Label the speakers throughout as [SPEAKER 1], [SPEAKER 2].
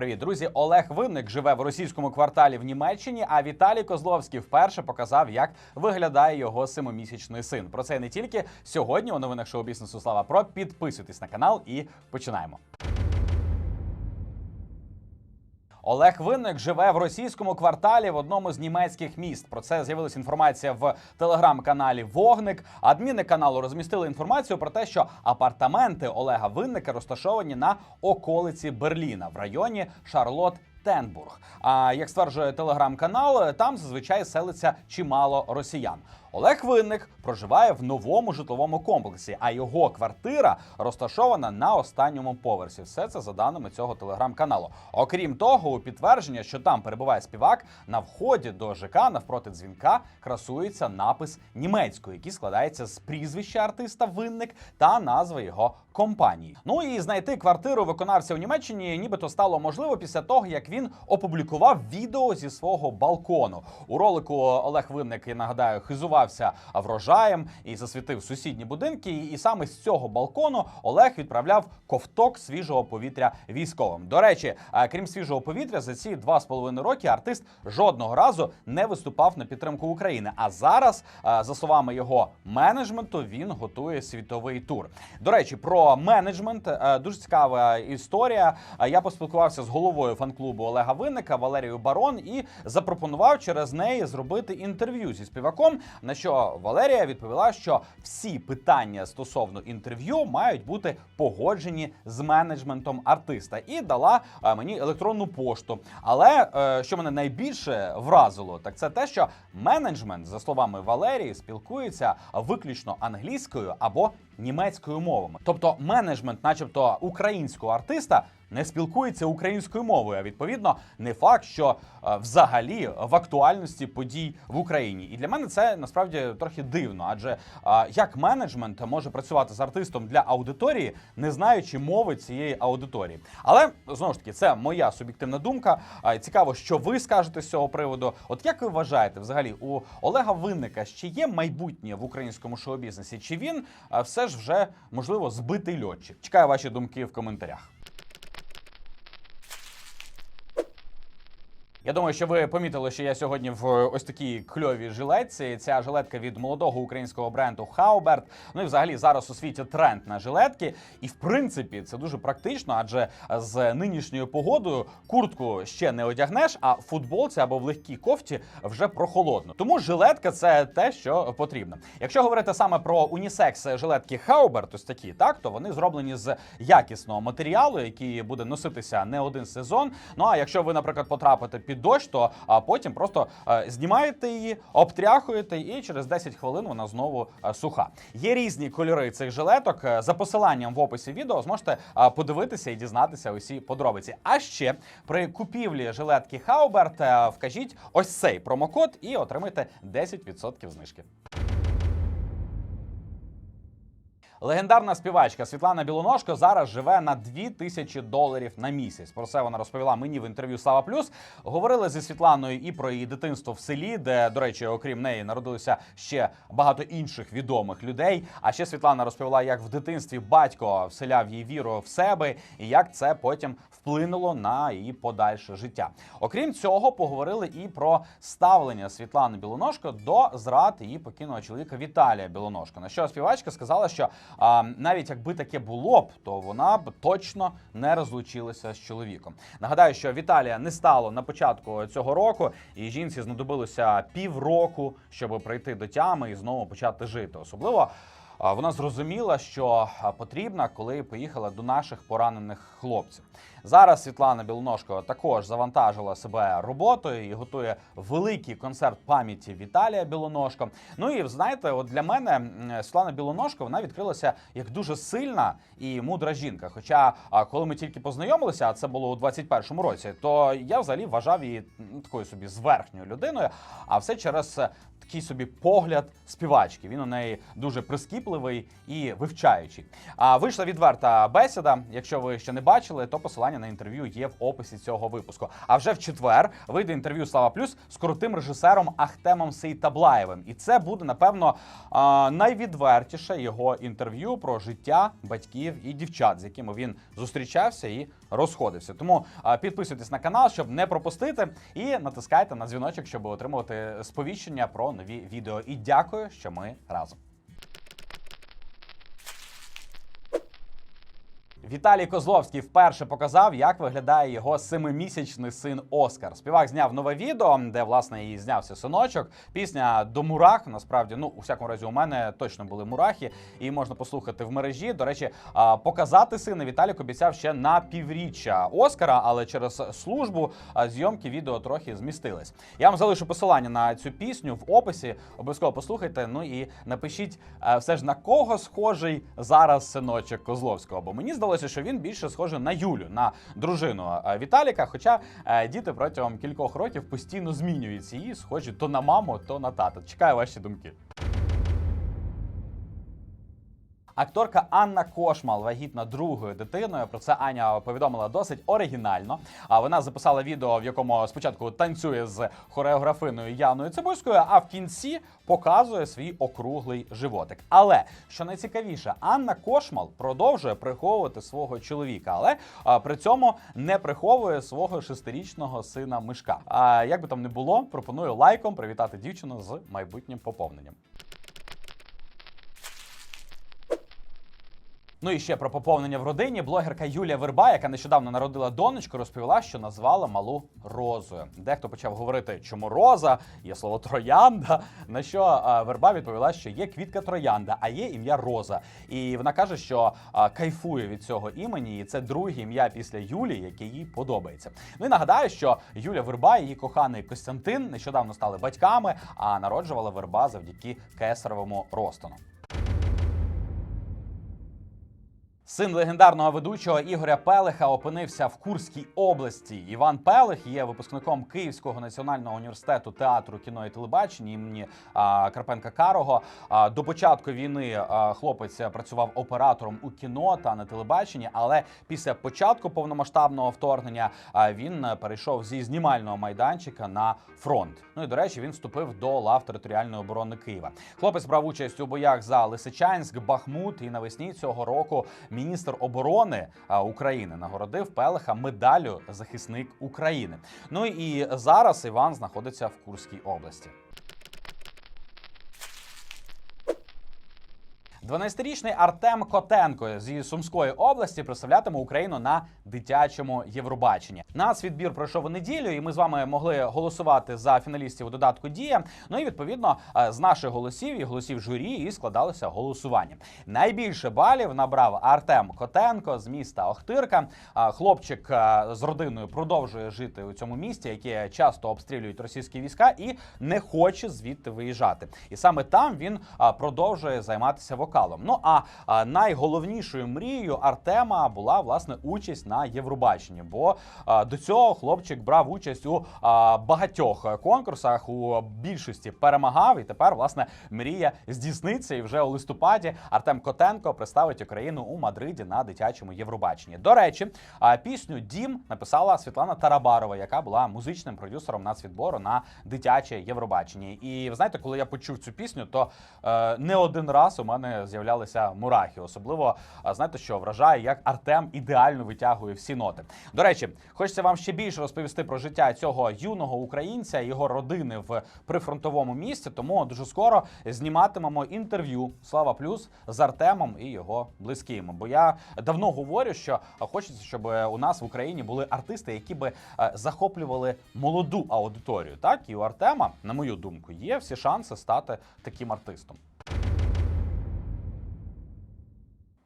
[SPEAKER 1] Привіт, друзі! Олег Винник живе в російському кварталі в Німеччині. А Віталій Козловський вперше показав, як виглядає його семимісячний син. Про це не тільки сьогодні у новинах шоу бізнесу Слава Про. Підписуйтесь на канал і починаємо. Олег Винник живе в російському кварталі в одному з німецьких міст. Про це з'явилася інформація в телеграм-каналі Вогник. Адміни каналу розмістили інформацію про те, що апартаменти Олега Винника розташовані на околиці Берліна в районі Шарлот. Тенбург. А як стверджує телеграм-канал, там зазвичай селиться чимало росіян. Олег Винник проживає в новому житловому комплексі, а його квартира розташована на останньому поверсі. Все це за даними цього телеграм-каналу. Окрім того, у підтвердження, що там перебуває співак, на вході до ЖК навпроти дзвінка красується напис німецькою, який складається з прізвища артиста Винник та назви його компанії. Ну і знайти квартиру виконавця у Німеччині, нібито стало можливо після того, як він опублікував відео зі свого балкону. У ролику Олег Винник, я нагадаю, хизувався врожаєм і засвітив сусідні будинки. І саме з цього балкону Олег відправляв ковток свіжого повітря військовим. До речі, е, крім свіжого повітря, за ці два з половиною роки артист жодного разу не виступав на підтримку України. А зараз, е, за словами його менеджменту, він готує світовий тур. До речі, про менеджмент е, дуже цікава історія. Я поспілкувався з головою фан-клубу Олега Винника Валерією Барон і запропонував через неї зробити інтерв'ю зі співаком. На що Валерія відповіла, що всі питання стосовно інтерв'ю мають бути погоджені з менеджментом артиста, і дала е, мені електронну пошту. Але е, що мене найбільше вразило, так це те, що менеджмент, за словами Валерії, спілкується виключно англійською або німецькою мовами. Тобто, менеджмент, начебто, українського артиста. Не спілкується українською мовою, а відповідно не факт, що е, взагалі в актуальності подій в Україні. І для мене це насправді трохи дивно, адже е, як менеджмент може працювати з артистом для аудиторії, не знаючи мови цієї аудиторії. Але знову ж таки, це моя суб'єктивна думка. Цікаво, що ви скажете з цього приводу. От як ви вважаєте, взагалі у Олега Винника ще є майбутнє в українському шоу-бізнесі? Чи він е, все ж вже можливо збитий льотчик? Чекаю ваші думки в коментарях. Я думаю, що ви помітили, що я сьогодні в ось такій кльовій жилетці. Ця жилетка від молодого українського бренду Хауберт. Ну і взагалі зараз у світі тренд на жилетки. І в принципі це дуже практично, адже з нинішньою погодою куртку ще не одягнеш, а в футболці або в легкій кофті вже прохолодно. Тому жилетка це те, що потрібно. Якщо говорити саме про унісекс жилетки Хауберт, ось такі, так то вони зроблені з якісного матеріалу, який буде носитися не один сезон. Ну а якщо ви, наприклад, потрапите під дощ, то а потім просто е, знімаєте її, обтряхуєте, і через 10 хвилин вона знову е, суха. Є різні кольори цих жилеток. Е, За посиланням в описі відео зможете подивитися і дізнатися усі подробиці. А ще при купівлі жилетки Хауберт вкажіть ось цей промокод і отримайте 10% знижки. Легендарна співачка Світлана Білоножко зараз живе на 2000 доларів на місяць. Про це вона розповіла мені в інтерв'ю Слава Плюс. Говорили зі Світланою і про її дитинство в селі, де, до речі, окрім неї народилося ще багато інших відомих людей. А ще Світлана розповіла, як в дитинстві батько вселяв їй віру в себе, і як це потім вплинуло на її подальше життя. Окрім цього, поговорили і про ставлення Світлани Білоножко до зрад її покійного чоловіка Віталія Білоножко. На що співачка сказала, що а, навіть якби таке було б, то вона б точно не розлучилася з чоловіком. Нагадаю, що Віталія не стало на початку цього року, і жінці знадобилося півроку, щоб прийти до тями і знову почати жити. Особливо. Вона зрозуміла, що потрібна, коли поїхала до наших поранених хлопців. Зараз Світлана Білоножко також завантажила себе роботою і готує великий концерт пам'яті Віталія Білоножко. Ну і знаєте, от для мене Світлана Білоножко вона відкрилася як дуже сильна і мудра жінка. Хоча, коли ми тільки познайомилися, а це було у 21-му році, то я взагалі вважав її такою собі зверхньою людиною. А все через е, такий собі погляд співачки. Він у неї дуже прискіпливий. Захопливий і вивчаючий. А вийшла відверта бесіда. Якщо ви ще не бачили, то посилання на інтерв'ю є в описі цього випуску. А вже в четвер вийде інтерв'ю Слава Плюс з крутим режисером Ахтемом Сейтаблаєвим. І це буде напевно найвідвертіше його інтерв'ю про життя батьків і дівчат, з якими він зустрічався і розходився. Тому підписуйтесь на канал, щоб не пропустити, і натискайте на дзвіночок, щоб отримувати сповіщення про нові відео. І дякую, що ми разом. Віталій Козловський вперше показав, як виглядає його семимісячний син Оскар. Співак зняв нове відео, де власне і знявся синочок. Пісня до мурах. Насправді, ну у всякому разі, у мене точно були мурахи, і можна послухати в мережі. До речі, показати сина Віталік обіцяв ще на півріччя Оскара, але через службу зйомки відео трохи змістились. Я вам залишу посилання на цю пісню в описі. Обов'язково послухайте. Ну і напишіть все ж на кого схожий зараз синочок Козловського. Бо мені здалося, що він більше схожий на Юлю, на дружину е, Віталіка. Хоча е, діти протягом кількох років постійно змінюються і схожі то на маму, то на тата. Чекаю ваші думки. Акторка Анна Кошмал вагітна другою дитиною. Про це Аня повідомила досить оригінально. А вона записала відео, в якому спочатку танцює з хореографиною Яною Цибульською, а в кінці показує свій округлий животик. Але що найцікавіше, Анна Кошмал продовжує приховувати свого чоловіка, але а, при цьому не приховує свого шестирічного сина Мишка. А як би там не було, пропоную лайком привітати дівчину з майбутнім поповненням. Ну і ще про поповнення в родині. Блогерка Юлія Верба, яка нещодавно народила донечку, розповіла, що назвала малу розою. Дехто почав говорити, чому роза, є слово троянда. На що Верба відповіла, що є квітка троянда, а є ім'я Роза. І вона каже, що кайфує від цього імені, і це друге ім'я після Юлії, яке їй подобається. Ну і нагадаю, що Юля Верба її коханий Костянтин нещодавно стали батьками, а народжувала Верба завдяки кесаревому розтину. Син легендарного ведучого Ігоря Пелеха опинився в Курській області. Іван Пелех є випускником Київського національного університету театру кіно і телебачення імені Карпенка Карого. До початку війни хлопець працював оператором у кіно та на телебаченні, але після початку повномасштабного вторгнення він перейшов зі знімального майданчика на фронт. Ну і до речі, він вступив до лав територіальної оборони Києва. Хлопець брав участь у боях за Лисичанськ, Бахмут і навесні цього року міністр оборони України нагородив Пелеха медаллю захисник України. Ну і зараз Іван знаходиться в Курській області. 12-річний Артем Котенко зі Сумської області представлятиме Україну на дитячому Євробаченні. Нацвідбір пройшов у неділю, і ми з вами могли голосувати за фіналістів у додатку Дія. Ну і відповідно е, з наших голосів і голосів журі і складалося голосування. Найбільше балів набрав Артем Котенко з міста Охтирка. Хлопчик е, з родиною продовжує жити у цьому місті, яке часто обстрілюють російські війська, і не хоче звідти виїжджати. І саме там він продовжує займатися вокалом. Ну а, найголовнішою мрією Артема була власне участь на Євробаченні. Бо до цього хлопчик брав участь у багатьох конкурсах, у більшості перемагав, і тепер власне мрія здійсниться. І вже у листопаді Артем Котенко представить Україну у Мадриді на дитячому Євробаченні. До речі, пісню Дім написала Світлана Тарабарова, яка була музичним продюсером нацвідбору на дитяче Євробачення. І ви знаєте, коли я почув цю пісню, то е, не один раз у мене з'являлися мурахи. Особливо знаєте, що вражає, як Артем ідеально витягує всі ноти. До речі, хочеться вам ще більше розповісти про життя цього юного українця, його родини в прифронтовому місті. Тому дуже скоро зніматимемо інтерв'ю Слава Плюс з Артемом і його близькими. Бо я давно говорю, що хочеться, щоб у нас в Україні були артисти, які би захоплювали молоду аудиторію. Так і у Артема, на мою думку, є всі шанси стати таким артистом.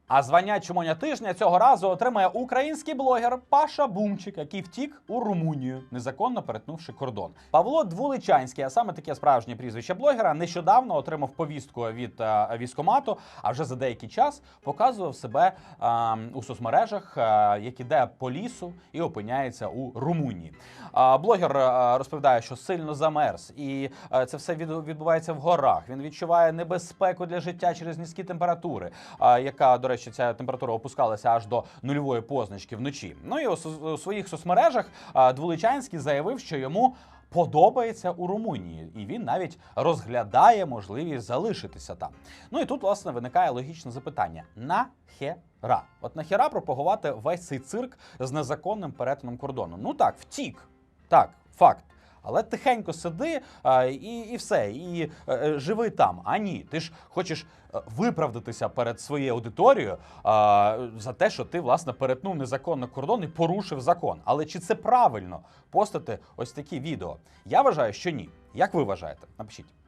[SPEAKER 1] А звання чумоня тижня цього разу отримає український блогер Паша Бумчик, який втік у Румунію, незаконно перетнувши кордон. Павло Двуличанський, а саме таке справжнє прізвище блогера, нещодавно отримав повістку від е, військомату, а вже за деякий час показував себе е, у соцмережах, е, як іде по лісу і опиняється у Румунії. А блогер е, розповідає, що сильно замерз, і е, це все від- відбувається в горах. Він відчуває небезпеку для життя через низькі температури, а, яка, до речі, ця температура опускалася аж до нульової позначки вночі. Ну і у, своїх соцмережах а, Двуличанський заявив, що йому. Подобається у Румунії, і він навіть розглядає можливість залишитися там. Ну і тут, власне, виникає логічне запитання: нахера? От нахера пропагувати весь цей цирк з незаконним перетином кордону? Ну так, втік. Так, факт. Але тихенько сиди і, і все, і е, е, живи там. А ні, ти ж хочеш е, виправдатися перед своєю аудиторією за те, що ти власне перетнув незаконно кордон і порушив закон. Але чи це правильно постати ось такі відео? Я вважаю, що ні. Як ви вважаєте? Напишіть.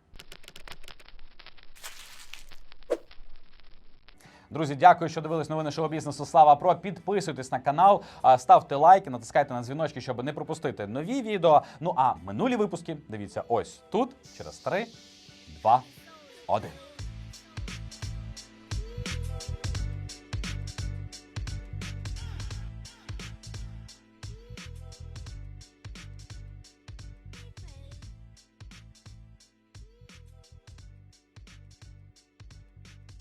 [SPEAKER 1] Друзі, дякую, що дивились новини шоу бізнесу. Слава Про. Підписуйтесь на канал, ставте лайки, натискайте на дзвіночки, щоб не пропустити нові відео. Ну а минулі випуски дивіться ось тут через 3, 2, 1.